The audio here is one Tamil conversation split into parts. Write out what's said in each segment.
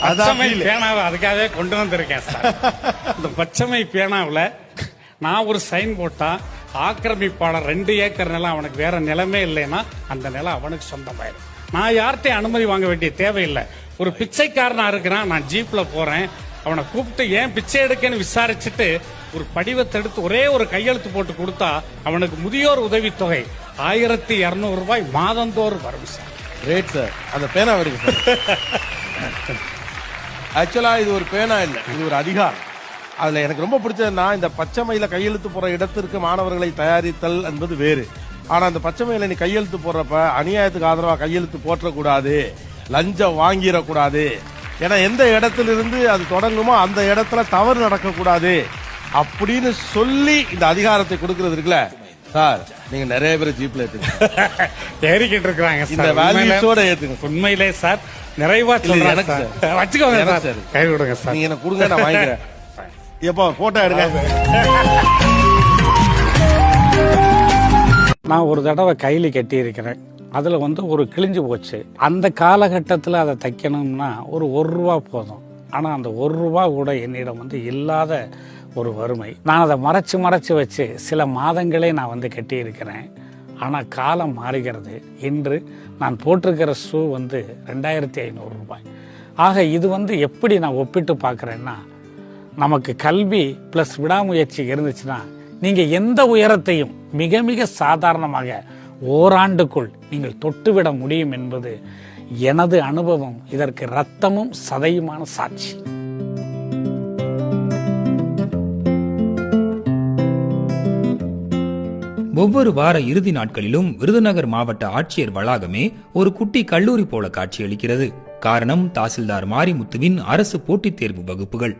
பச்சைமை. பேனாவை அதுக்காகவே கொண்டு வந்திருக்கேன் சார். இந்த பச்சைமை பேனாவில் நான் ஒரு சைன் போட்டா ஆக்கிரமிப்பாளர் ரெண்டு ஏக்கர் நிலம் அவனுக்கு வேற நிலமே இல்லைன்னா அந்த நிலம் அவனுக்கு சொந்தமாயிடும் நான் யார்கிட்டயும் அனுமதி வாங்க வேண்டிய தேவையில்லை. ஒரு பிச்சைக்காரனா இருக்கிறான் நான் ஜீப்ல போறேன். அவனை கூப்பிட்டு ஏன் பிச்சை எடுக்கன்னு விசாரிச்சுட்டு ஒரு படிவத்தை எடுத்து ஒரே ஒரு கையெழுத்து போட்டு கொடுத்தா அவனுக்கு முதியோர் உதவித்தொகை ஆயிரத்தி இருநூறு ரூபாய் மாதந்தோறும் வரும் சார். கிரேட் சார் அந்த பேனா வருது சார் ஆக்சுவலா இது ஒரு பேனா இல்ல. இது ஒரு அதிகாரம். அதுல எனக்கு ரொம்ப பிடிச்சதுன்னா இந்த பச்சைமையில கையெழுத்து போற இடத்திற்கு மாணவர்களை தயாரித்தல் என்பது வேறு. ஆனா அந்த பச்சைமையில நீ கையெழுத்து போடுறப்ப அநியாயத்துக்கு ஆதரவா கையெழுத்து போற்றக்கூடாது. லஞ்சம் வாங்கிடக்கூடாது. ஏன்னா எந்த இடத்திலிருந்து அது தொடங்குமோ அந்த இடத்துல தவறு நடக்கக்கூடாது. அப்படின்னு சொல்லி இந்த அதிகாரத்தை கொடுக்கறது இருக்குல்ல? சார் நீங்க நிறைய பேர் ஜீப்ல ஏத்துங்க ஏறிக்கிட்டு இருக்கிறாங்க இந்த வேல்யூஸோட ஏத்துங்க. உண்மையிலே சார் நிறைவா சொல்றேன் எனக்கு சார். சார். வச்சுக்கோங்க எனக்கு சார். சார். கை கொடுங்க சார். நீங்க எனக்கு கொடுங்க நான் வாங்கிக்கிறேன். எப்போ போட்டோ எடுங்க. நான் ஒரு தடவை கைலி கட்டி இருக்கிறேன் அதுல வந்து ஒரு கிழிஞ்சு போச்சு. அந்த காலகட்டத்தில் அதை தைக்கணும்னா ஒரு ஒரு ரூபா போதும். ஆனா அந்த ஒரு ரூபா கூட என்னிடம் வந்து இல்லாத ஒரு வறுமை. நான் அதை மறைச்சு மறைச்சு வச்சு சில மாதங்களே நான் வந்து கட்டி ஆனால் காலம் மாறுகிறது. இன்று நான் போட்டிருக்கிற ஷூ வந்து ரெண்டாயிரத்தி ஐநூறு ரூபாய். ஆக இது வந்து எப்படி நான் ஒப்பிட்டு பார்க்குறேன்னா நமக்கு கல்வி ப்ளஸ் விடாமுயற்சி இருந்துச்சுன்னா நீங்கள் எந்த உயரத்தையும் மிக மிக சாதாரணமாக ஓராண்டுக்குள் நீங்கள் தொட்டுவிட முடியும் என்பது எனது அனுபவம். இதற்கு ரத்தமும் சதையுமான சாட்சி. ஒவ்வொரு வார இறுதி நாட்களிலும் விருதுநகர் மாவட்ட ஆட்சியர் வளாகமே ஒரு குட்டி கல்லூரி போல காட்சியளிக்கிறது. காரணம் தாசில்தார் மாரிமுத்துவின் அரசு போட்டித் தேர்வு வகுப்புகள்.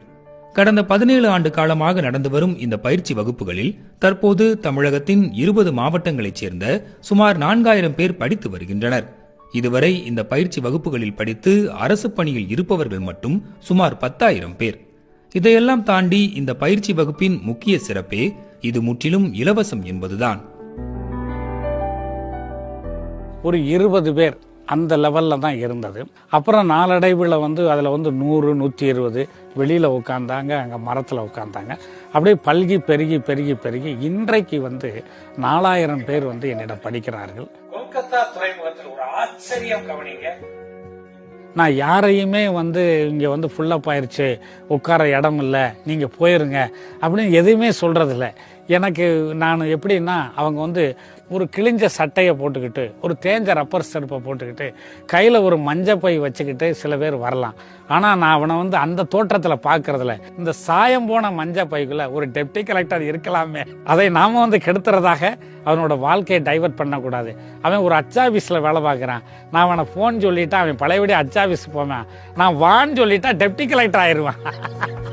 கடந்த பதினேழு ஆண்டு காலமாக நடந்து வரும் இந்த பயிற்சி வகுப்புகளில் தற்போது தமிழகத்தின் இருபது மாவட்டங்களைச் சேர்ந்த சுமார் நான்காயிரம் பேர் படித்து வருகின்றனர். இதுவரை இந்த பயிற்சி வகுப்புகளில் படித்து அரசு பணியில் இருப்பவர்கள் மட்டும் சுமார் பத்தாயிரம் பேர். இதையெல்லாம் தாண்டி இந்த பயிற்சி வகுப்பின் முக்கிய சிறப்பே இது முற்றிலும் இலவசம் என்பதுதான். ஒரு இருபது பேர் அந்த லெவலில் தான் இருந்தது. அப்புறம் நாளடைவில் வந்து அதில் வந்து நூறு நூற்றி இருபது வெளியில் உட்காந்தாங்க அங்கே மரத்தில் உட்காந்தாங்க அப்படியே பல்கி பெருகி பெருகி பெருகி இன்றைக்கு வந்து நாலாயிரம் பேர் வந்து என்னிடம் படிக்கிறார்கள். கொல்கத்தா துறைமுகத்தில் ஒரு ஆச்சரியம் கவனிங்க. நான் யாரையுமே வந்து இங்கே வந்து ஃபுல்லப் ஆயிருச்சு. உட்கார இடம் இல்லை. நீங்கள் போயிருங்க. அப்படின்னு எதுவுமே சொல்கிறதில்ல எனக்கு நான் எப்படின்னா அவங்க வந்து ஒரு கிழிஞ்ச சட்டையை போட்டுக்கிட்டு ஒரு தேஞ்ச ரப்பர் செருப்பை போட்டுக்கிட்டு கையில் ஒரு மஞ்சள் பை வச்சுக்கிட்டு சில பேர் வரலாம். ஆனால் நான் அவனை வந்து அந்த தோற்றத்தில் பார்க்கறதில்ல இந்த சாயம் போன மஞ்சள் பைக்குள்ளே ஒரு டெப்டி கலெக்டர் இருக்கலாமே. அதை நாம வந்து கெடுத்துறதாக அவனோட வாழ்க்கையை டைவர்ட் பண்ணக்கூடாது. அவன் ஒரு அச்சாபீஸில் வேலை பார்க்குறான். நான் அவனை ஃபோன் சொல்லிவிட்டா அவன் பழையபடி அச்சாபீஸ் போவேன். நான் வான்னு சொல்லிட்டா டெப்டி கலெக்டர் ஆயிடுவான்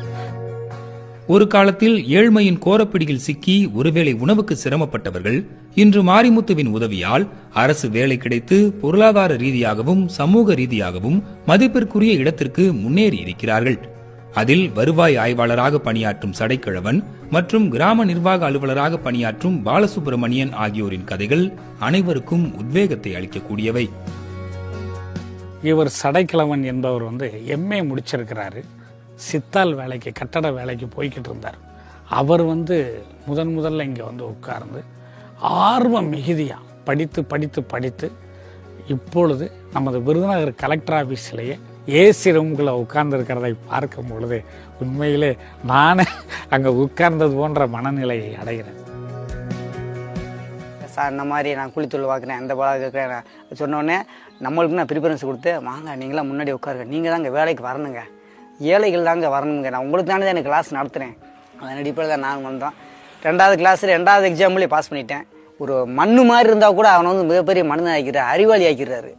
ஒரு காலத்தில் ஏழ்மையின் கோரப்பிடியில் சிக்கி ஒருவேளை உணவுக்கு சிரமப்பட்டவர்கள் இன்று மாரிமுத்துவின் உதவியால் அரசு வேலை கிடைத்து பொருளாதார ரீதியாகவும் சமூக ரீதியாகவும் மதிப்பிற்குரிய இடத்திற்கு முன்னேறி இருக்கிறார்கள். அதில் வருவாய் ஆய்வாளராக பணியாற்றும் சடைக்கிழவன் மற்றும் கிராம நிர்வாக அலுவலராக பணியாற்றும் பாலசுப்பிரமணியன் ஆகியோரின் கதைகள் அனைவருக்கும் உத்வேகத்தை அளிக்கக்கூடியவை. இவர் சடைக்கிழவன் என்பவர் வந்து எம்ஏ முடிச்சிருக்கிறாரு. சித்தால் வேலைக்கு கட்டட வேலைக்கு போய்கிட்டு இருந்தார் அவர் வந்து முதன் முதல்ல இங்கே வந்து உட்கார்ந்து ஆர்வம் மிகுதியாக படித்து படித்து படித்து இப்பொழுது நமது விருதுநகர் கலெக்டர் ஆஃபீஸ்லேயே ஏசி ரூம்களை உட்கார்ந்துருக்கிறதை பார்க்கும் பொழுது உண்மையிலே நானே அங்கே உட்கார்ந்தது போன்ற மனநிலையை அடைகிறேன். சார் இந்த மாதிரி நான் குளித்துள்ள பார்க்குறேன் அந்த பாலாக இருக்கிறேன். சொன்னோடனே நம்மளுக்கு நான் ப்ரிஃபரன்ஸ் கொடுத்து வாங்க நீங்களாம் முன்னாடி உட்காருங்க நீங்கள் தான் இங்கே வேலைக்கு வரணுங்க. ஏழைகள் தாங்க வரணுங்க நான் உங்களுக்கு தானே எனக்கு கிளாஸ் நடத்துகிறேன் அதன் அடிப்படையில் தான் நான் வந்தோம். ரெண்டாவது கிளாஸ் ரெண்டாவது எக்ஸாம்லேயே பாஸ் பண்ணிட்டேன். ஒரு மண்ணு மாதிரி இருந்தால் கூட அவனை வந்து மிகப்பெரிய மனிதன் ஆக்கிறார் அறிவாளி ஆக்கிறாரு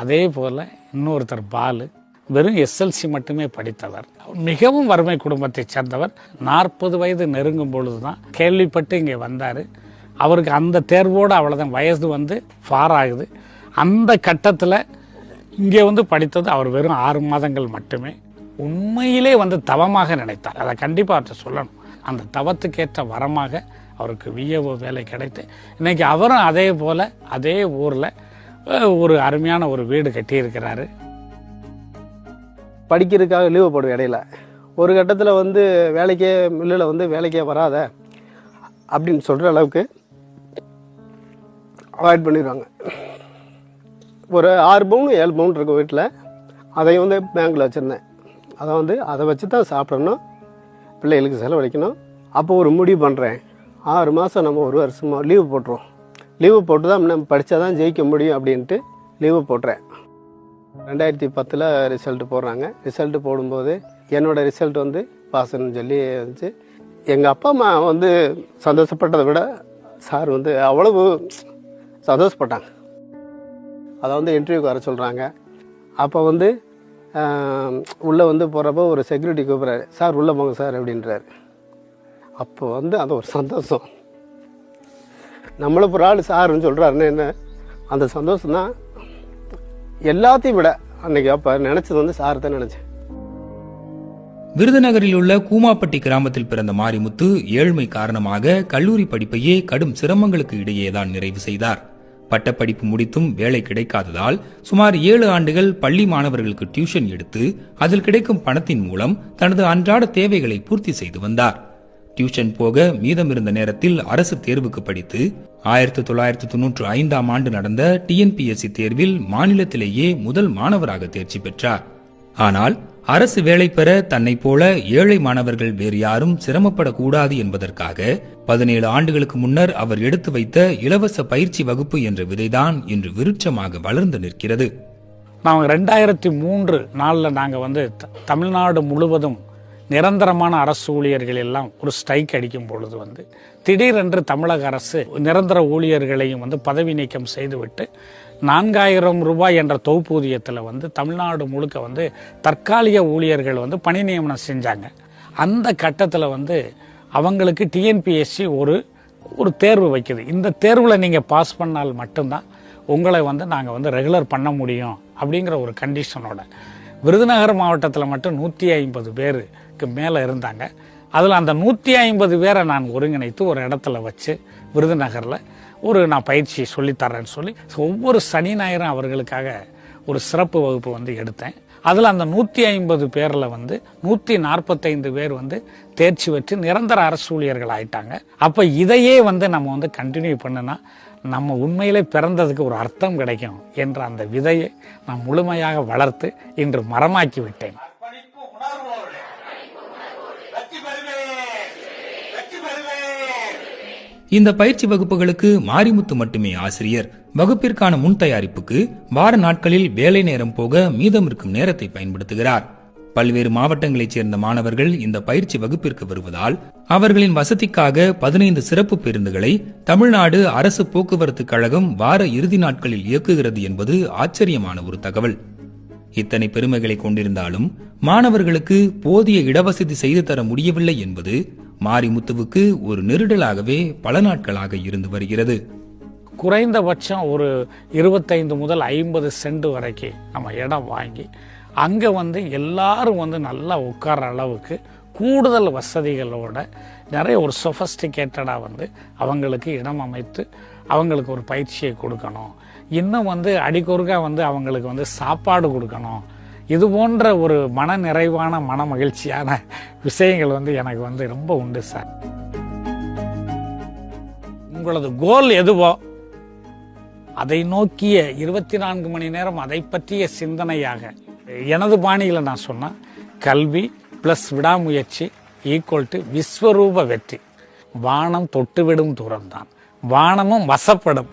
அதே போல் இன்னொருத்தர் பாலு வெறும் எஸ்எல்சி மட்டுமே படித்தவர். மிகவும் வறுமை குடும்பத்தைச் சேர்ந்தவர். நாற்பது வயது நெருங்கும் பொழுது தான் கேள்விப்பட்டு இங்கே வந்தார். அவருக்கு அந்த தேர்வோடு அவ்வளோதான் வயசு வந்து ஃபார் ஆகுது. அந்த கட்டத்தில் இங்கே வந்து படித்தது அவர் வெறும் ஆறு மாதங்கள் மட்டுமே. உண்மையிலே வந்து தவமாக நினைத்தார். அதை கண்டிப்பாக அவர்கிட்ட சொல்லணும். அந்த தவத்துக்கேற்ற வரமாக அவருக்கு விஏஓ வேலை கிடைத்து இன்னைக்கு அவரும் அதே போல் அதே ஊரில் ஒரு அருமையான ஒரு வீடு கட்டியிருக்கிறாரு. படிக்கிறதுக்காக லீவு போடும் இடையில ஒரு கட்டத்தில் வந்து வேலைக்கே மில்லில் வந்து வேலைக்கே வராத அப்படின்னு சொல்கிற அளவுக்கு அவாய்ட் பண்ணிடுவாங்க ஒரு ஆறு பவுன் ஏழு பவுன் இருக்கும் வீட்டில். அதையும் வந்து பேங்க்கில் வச்சுருந்தேன். அதை வந்து அதை வச்சு தான் சாப்பிடணும். பிள்ளைகளுக்கு செலவழிக்கணும். அப்போ ஒரு முடிவு பண்ணுறேன் ஆறு மாதம் நம்ம ஒரு வருஷமாக லீவு போட்டுருவோம். லீவு போட்டு தான் நம்ம படித்தா தான் ஜெயிக்க முடியும் அப்படின்ட்டு லீவு போட்டுறேன். ரெண்டாயிரத்தி பத்தில் ரிசல்ட் போடுறாங்க. ரிசல்ட் போடும்போது என்னோடய ரிசல்ட் வந்து பாசன்னு சொல்லி வந்துச்சு எங்கள் அப்பா அம்மா வந்து சந்தோஷப்பட்டதை விட சார் வந்து அவ்வளவு சந்தோஷப்பட்டாங்க. அதை வந்து இன்டர்வியூக்கு வர சொல்கிறாங்க அப்போ வந்து உள்ளே வந்து போகிறப்போ ஒரு செக்யூரிட்டி கூப்பிட்றாரு. சார் உள்ளே போங்க சார் அப்படின்றாரு. அப்போ வந்து அது ஒரு சந்தோஷம். நம்மளை ஒரு ஆள் சாருன்னு சொல்கிறாருன்னு என்ன? அந்த சந்தோஷம் தான் எல்லாத்தையும் விட அன்னைக்கு அப்போ நினச்சது வந்து சார் தான் நினச்சேன். விருதுநகரில் உள்ள கூமாப்பட்டி கிராமத்தில் பிறந்த மாரிமுத்து ஏழ்மை காரணமாக கல்லூரி படிப்பையே கடும் சிரமங்களுக்கு இடையே தான் நிறைவு செய்தார். பட்டப்படிப்பு முடித்தும் வேலை கிடைக்காததால் சுமார் ஏழு ஆண்டுகள் பள்ளி மாணவர்களுக்கு டியூஷன் எடுத்து அதில் கிடைக்கும் பணத்தின் மூலம் தனது அன்றாட தேவைகளை பூர்த்தி செய்து வந்தார். டியூஷன் போக மீதமிருந்த நேரத்தில் அரசு தேர்வுக்கு படித்து ஆயிரத்தி தொள்ளாயிரத்தி தொன்னூற்று ஐந்தாம் ஆண்டு நடந்த டிஎன்பிஎஸ்சி தேர்வில் மாநிலத்திலேயே முதல் மாணவராக தேர்ச்சி பெற்றார். ஆனால் அரசு வேலை பெற தன்னை போல ஏழை மாணவர்கள் வேறு யாரும் சிரமப்படக்கூடாது என்பதற்காக பதினேழு ஆண்டுகளுக்கு முன்னர் அவர் எடுத்து வைத்த இலவச பயிற்சி வகுப்பு என்ற விதைதான் இன்று விருட்சமாக வளர்ந்து நிற்கிறது. நாங்கள் ரெண்டாயிரத்தி மூன்று நாளில் நாங்கள் வந்து த- தமிழ்நாடு முழுவதும் நிரந்தரமான அரசு ஊழியர்கள் எல்லாம் ஒரு ஸ்ட்ரைக் அடிக்கும் பொழுது வந்து திடீரென்று தமிழக அரசு நிரந்தர ஊழியர்களையும் வந்து பதவி நீக்கம் செய்துவிட்டு நான்காயிரம் ரூபாய் என்ற தொகுப்பூதியத்தில் வந்து தமிழ்நாடு முழுக்க வந்து தற்காலிக ஊழியர்கள் வந்து பணி நியமனம் செஞ்சாங்க. அந்த கட்டத்தில் வந்து அவங்களுக்கு டிஎன்பிஎஸ்சி ஒரு ஒரு தேர்வு வைக்குது. இந்த தேர்வில் நீங்கள் பாஸ் பண்ணால் மட்டும்தான் உங்களை வந்து நாங்கள் வந்து ரெகுலர் பண்ண முடியும் அப்படிங்கிற ஒரு கண்டிஷனோட. விருதுநகர் மாவட்டத்தில் மட்டும் நூற்றி ஐம்பது பேருக்கு மேலே இருந்தாங்க. அதில் அந்த நூற்றி ஐம்பது பேரை நான் ஒருங்கிணைத்து ஒரு இடத்துல வச்சு விருதுநகரில் ஒரு நான் பயிற்சி சொல்லித்தரேன்னு சொல்லி ஒவ்வொரு சனி ஞாயிறும் அவர்களுக்காக ஒரு சிறப்பு வகுப்பு வந்து எடுத்தேன். அதில் அந்த நூற்றி ஐம்பது பேரில் வந்து நூற்றி நாற்பத்தைந்து பேர் வந்து தேர்ச்சி பெற்று நிரந்தர அரசு ஊழியர்கள் ஆயிட்டாங்க. அப்போ இதையே வந்து நம்ம வந்து கண்டினியூ பண்ணுனா நம்ம உண்மையிலே பிறந்ததுக்கு ஒரு அர்த்தம் கிடைக்கும் என்ற அந்த விதையை நான் முழுமையாக வளர்த்து இன்று மரமாக்கி விட்டேன். இந்த பயிற்சி வகுப்புகளுக்கு மாரிமுத்து மட்டுமே ஆசிரியர். வகுப்பிற்கான முன் தயாரிப்புக்கு வார நாட்களில் வேலை நேரம் போக மீதம் இருக்கும் நேரத்தை பயன்படுத்துகிறார். பல்வேறு மாவட்டங்களைச் சேர்ந்த மாணவர்கள் இந்த பயிற்சி வகுப்பிற்கு வருவதால் அவர்களின் வசதிக்காக பதினைந்து சிறப்பு பேருந்துகளை தமிழ்நாடு அரசு போக்குவரத்து கழகம் வார இறுதி நாட்களில் இயக்குகிறது என்பது ஆச்சரியமான ஒரு தகவல். இத்தனை பெருமைகளை கொண்டிருந்தாலும் மாணவர்களுக்கு போதிய இடவசதி செய்து தர முடியவில்லை என்பது மாரிமுத்துவுக்கு ஒரு நெருடலாகவே பல நாட்களாக இருந்து வருகிறது. குறைந்தபட்சம் ஒரு இருபத்தைந்து முதல் ஐம்பது சென்ட் வரைக்கும் நம்ம இடம் வாங்கி அங்கே வந்து எல்லாரும் வந்து நல்லா உட்கார்ற அளவுக்கு கூடுதல் வசதிகளோட நிறைய ஒரு சொஃபஸ்டிகேட்டடாக வந்து அவங்களுக்கு இடம் அமைத்து அவங்களுக்கு ஒரு பயிற்சியை கொடுக்கணும். இன்னும் வந்து அடிக்கொருக்கா வந்து அவங்களுக்கு வந்து சாப்பாடு கொடுக்கணும். இது போன்ற ஒரு மன நிறைவான மன மகிழ்ச்சியான விஷயங்கள் வந்து எனக்கு வந்து ரொம்ப உண்டு சார். உங்களது கோல் எதுவோ அதை நோக்கிய இருபத்தி நான்கு மணி நேரம் அதை பற்றிய சிந்தனையாக எனது பாணியில் நான் சொன்னேன் கல்வி ப்ளஸ் விடாமுயற்சி ஈக்குவல் டு விஸ்வரூப வெற்றி. வானம் தொட்டுவிடும் தூரம்தான். வானமும் வசப்படும்.